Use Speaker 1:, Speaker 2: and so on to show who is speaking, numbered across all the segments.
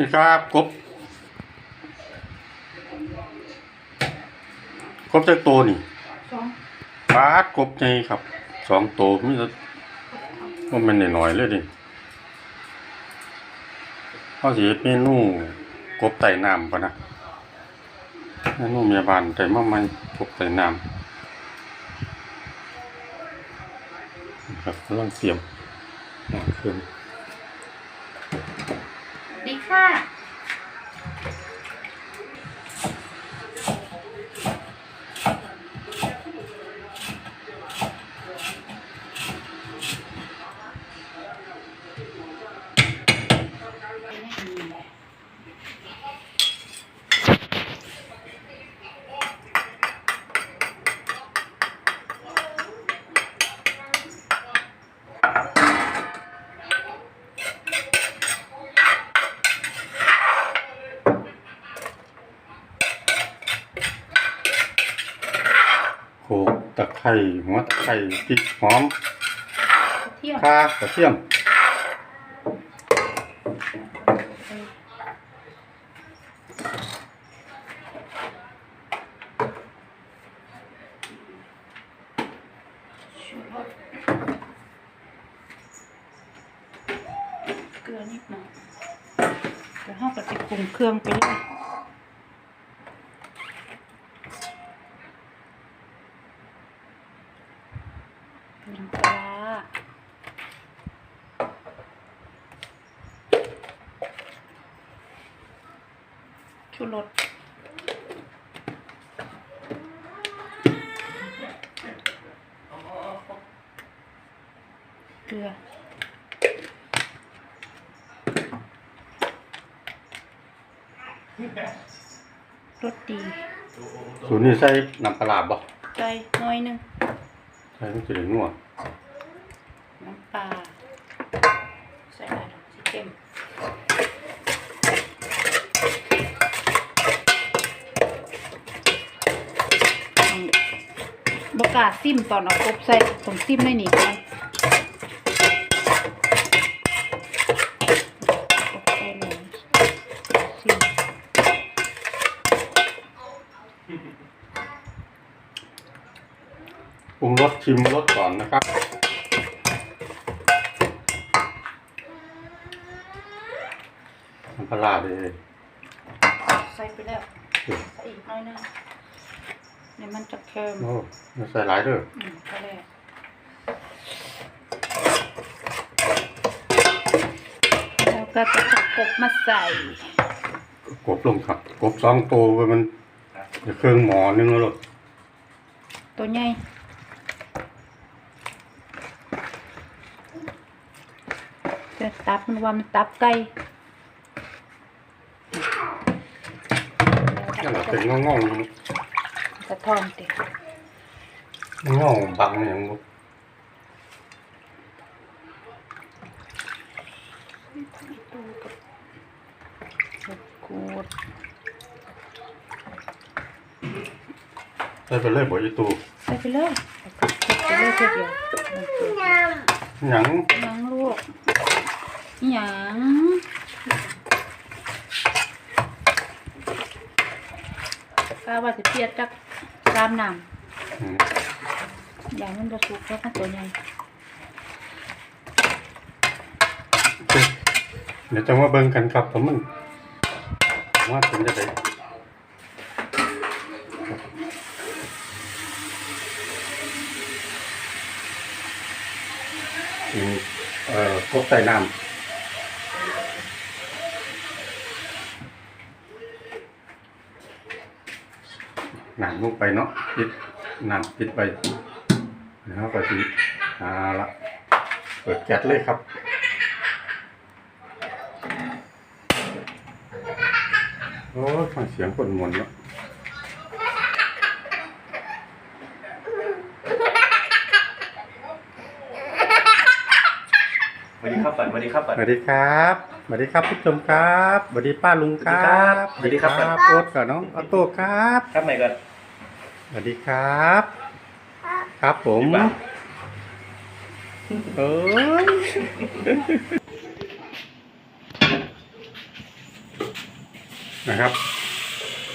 Speaker 1: นี่ครับกบกบจะโตวนี่
Speaker 2: สอง
Speaker 1: ปาดกบใหญ่ครับสองโตวมีแต่ว่ามันน้อยๆเลยดิเขาสิเฮ็ดเมนูกบไต่น้ำปะนะเมนูเมียบ้านไต่มาใหม่กบไต่น้ำครับกำลังเตรียมอ่าเครื่อง
Speaker 2: ดีค่ะ
Speaker 1: โขลกตะไคร้หัวตะไคร้พริกหอม
Speaker 2: เที่ยว
Speaker 1: ข่ากระเทียม
Speaker 2: ชูรสเกลือนิดหน่อยเดี๋ยวห้องก็จะปรุงเครื่องไปเลย น้ำปลาชูรสเกลือรสดี
Speaker 1: สูตรนี้ใส่น้ำปลาร้าบ่
Speaker 2: ใจน้อยหนึง
Speaker 1: ใส่มันจะได้นัว
Speaker 2: น้ำปลาใส่ปลาดอกสิเค็มบกล้าซิมตอนเอากบใส่ผมซิมได้หนีกันกบใส่เลยซิม
Speaker 1: ปรุงรส ชิมรสก่อนนะครับ น้ำปลาร้าเลย
Speaker 2: ใส่ไปแล้วใส่อีกหน้อยหนึงเดี๋ยวมันจะเค็ม
Speaker 1: โอ้ไม่ใส่หลายเด้อ
Speaker 2: อืมก็แล้วแล้วก็จะจับกบมาใส่
Speaker 1: กบลงครับกบสองตัวไว้มันจะเครื่องหมอนึงแล้วหรอก
Speaker 2: ตัวใหญ่จะ ตับมันว่ามันตับไก่
Speaker 1: นั่นแหละเป็นงองๆนี่
Speaker 2: สะท้อนติ
Speaker 1: งองบังอย่างบ่
Speaker 2: ตู้กับกูด
Speaker 1: ใส่ไปเลยบ่อีตู
Speaker 2: ใส่ไปเลยใส่ไปเลยเพื่อเดียว
Speaker 1: หยัง
Speaker 2: หยังลูก หยังกาว่าจะเพียดจักตามน้
Speaker 1: อืมำ
Speaker 2: อย่างมันจะสุกแล้วมันตัวใหญ่
Speaker 1: เดี๋ยวจะมาเบิ่งกันครับผมมันว่าเป็นจะไดอืมเอ่อกบใส่น้ำำลงไปเนาะปิดน้ำปิดไปแล้วก็ทีเอาละเปิดแก๊สเลยครับโอ้ยฟังเสียงคนมวนเนาะ
Speaker 3: สวัสดีครับฝันสวัสดีครับ
Speaker 1: ส
Speaker 3: ฝัน
Speaker 1: วัสดีครับสวัสดีครับผู้ชมครับสวัสดีป้าลุงครับ
Speaker 3: สวัสดีครับ
Speaker 1: โอ๊ตกับน้องออโต้ครับ
Speaker 3: ครับไหนกัน
Speaker 1: สวัสดีครับ ครับผม
Speaker 3: ดีป่ะ
Speaker 1: เอ้ยนะครับ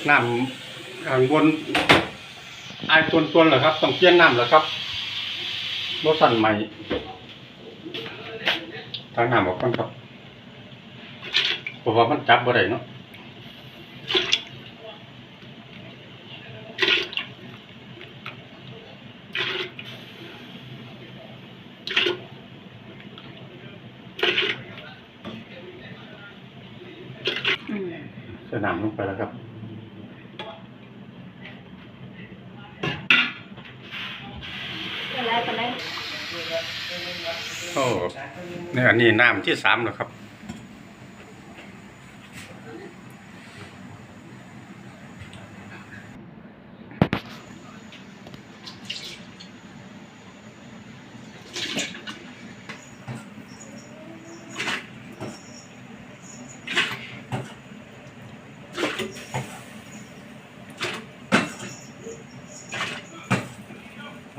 Speaker 1: น้ำข้างบนไอายตวนตวนๆเหรอครับต้องเปลี่ยนน้ำเหรอครับรถสั่นใหม่ทางน้ำออกก่อนครับเพราะว่ามันจับบ่ได้เนาะ
Speaker 2: อืม
Speaker 1: ใส่น้ำลงไปแล้วครับ
Speaker 2: เป็นไรเป็นไร
Speaker 1: โอ้เนี่ยอันนี้น้ำที่สามแล้วครับ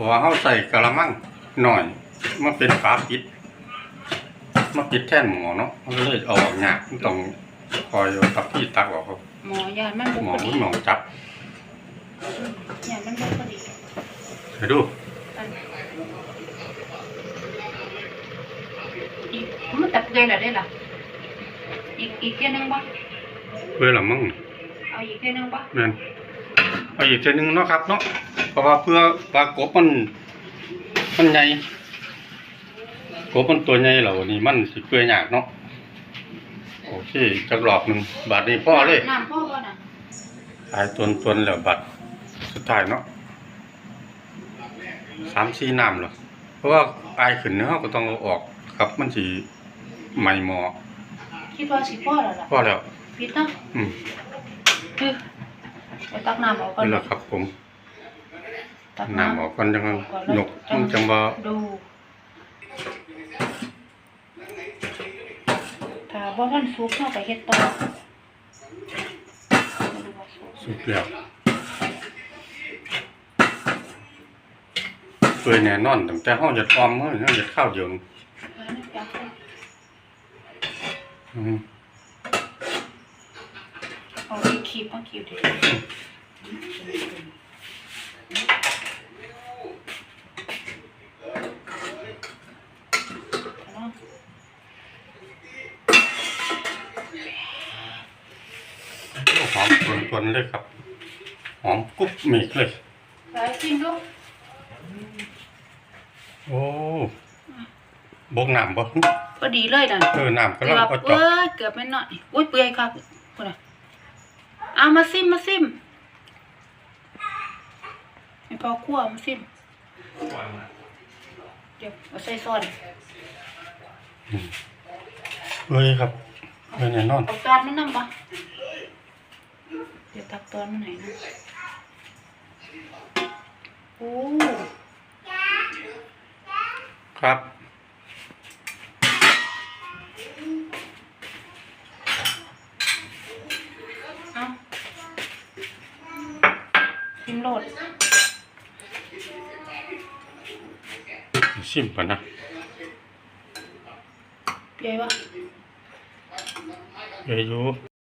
Speaker 1: ราะว่าเขาใส่กระมังหน่อยมาเป็นฝาปิดมาปิดแท่นหมอเนาะมันก็เลยเอาออกยากมันต้องคอยเอากับพี่ตักออกครับ
Speaker 2: หมอยานมันบุ
Speaker 1: หม
Speaker 2: พ
Speaker 1: อ
Speaker 2: อดี
Speaker 1: มันหมอจับ
Speaker 2: ยานมันบุพอดี
Speaker 1: ให้ดู
Speaker 2: อันอีกมันตัดเลยเหรอได้ล่ะอีกอีกเที่ยหนึงบ่
Speaker 1: เพื่อละมั่ง
Speaker 2: เอาอีกเที่ยหนึงบ่
Speaker 1: แม่นเอาอีกเทนึงเนาะครับเนาะ เพราะว่าเพื่อปลากบมันมันใหญ่กบมันตัวใหญ่เหล่านี้มันสิเปื่อยยากเนาะโอเคจักรอบหนึ่งบาทนี้พ่อเลย
Speaker 2: น้ำพ่อบ่น่ะ
Speaker 1: ตายตวนตวนแล้วบัดสุดท้ายเนาะสามสี่น้ำเหรอเพราะว่าอายขึ้นเนื้อก็ต้องเอาออกครับมันสีใหม่หมอ
Speaker 2: คิดว่าสิพ่อแล้วล่ะ
Speaker 1: พอแล้ว
Speaker 2: ปิดเนาะ
Speaker 1: อืม
Speaker 2: คือไปตักน้ำออกก่อน
Speaker 1: นี่แหละครับผม
Speaker 2: ตัก
Speaker 1: น้ำ
Speaker 2: น้ำ
Speaker 1: ออกกันจังหนกมันจังว่า
Speaker 2: ดูถ้าบ่ทันสุกเข้าไปเฮ็ดต่อ
Speaker 1: สุกแล้วเปื่อยแน่นอนตั้งแต่ห้องจะออมเมื่อห้องจะข้าวเดียวนี่อืม
Speaker 2: เอาที่คีบมาคีบดิ
Speaker 1: วนตวนๆเลยครับ หอมกรุบมีกเลย
Speaker 2: ไปชิมดู
Speaker 1: โอ้บกน้ำบ่
Speaker 2: พอดีเลยนั่น
Speaker 1: เออน้ำก็
Speaker 2: แต่
Speaker 1: ลัง
Speaker 2: ว่า
Speaker 1: เอาจ
Speaker 2: เอ้
Speaker 1: อก
Speaker 2: ยเกือบไม่น้อยอุ้ยเปื่อยครับพุ่นน่ะเอามาซิมมาซิมให้พอคั่วมาซิมเดี๋ยวเอาใส่ซอน
Speaker 1: เอ้ยครับเอ้ยแน่นอน
Speaker 2: เอาตอนมันนำปะ เดี๋ยวตักตอนมันไหนอยนะโอ้
Speaker 1: ครับ
Speaker 2: เอาชิมโหลด
Speaker 1: ชิมก่อนนะ
Speaker 2: เปียปะ
Speaker 1: เอ้ยอยู่